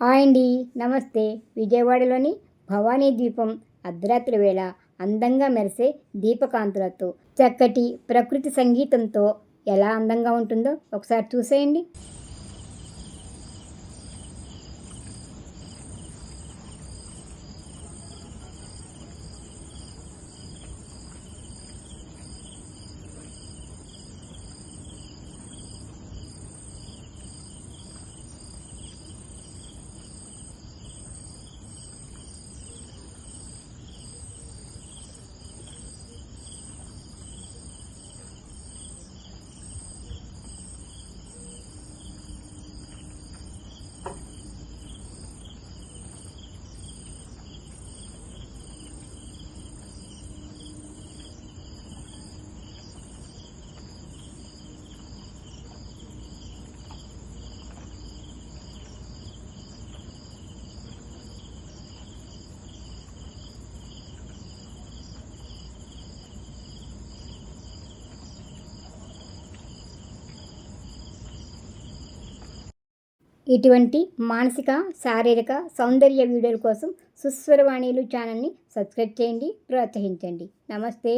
Hi అండి నమస్తే. విజయవాడలోని భవానీ ద్వీపం అర్ధరాత్రి వేళ అందంగా మెరిసే దీపకాంతులతో చక్కటి ప్రకృతి సంగీతంతో ఎలా అందంగా ఉంటుందో ఒకసారి చూసేయండి. ఇటువంటి మానసిక శారీరక సౌందర్య వీడియోల కోసం సుస్వరవాణిలు ఛానల్ని సబ్స్క్రైబ్ చేయండి ప్రోత్సహించండి. నమస్తే.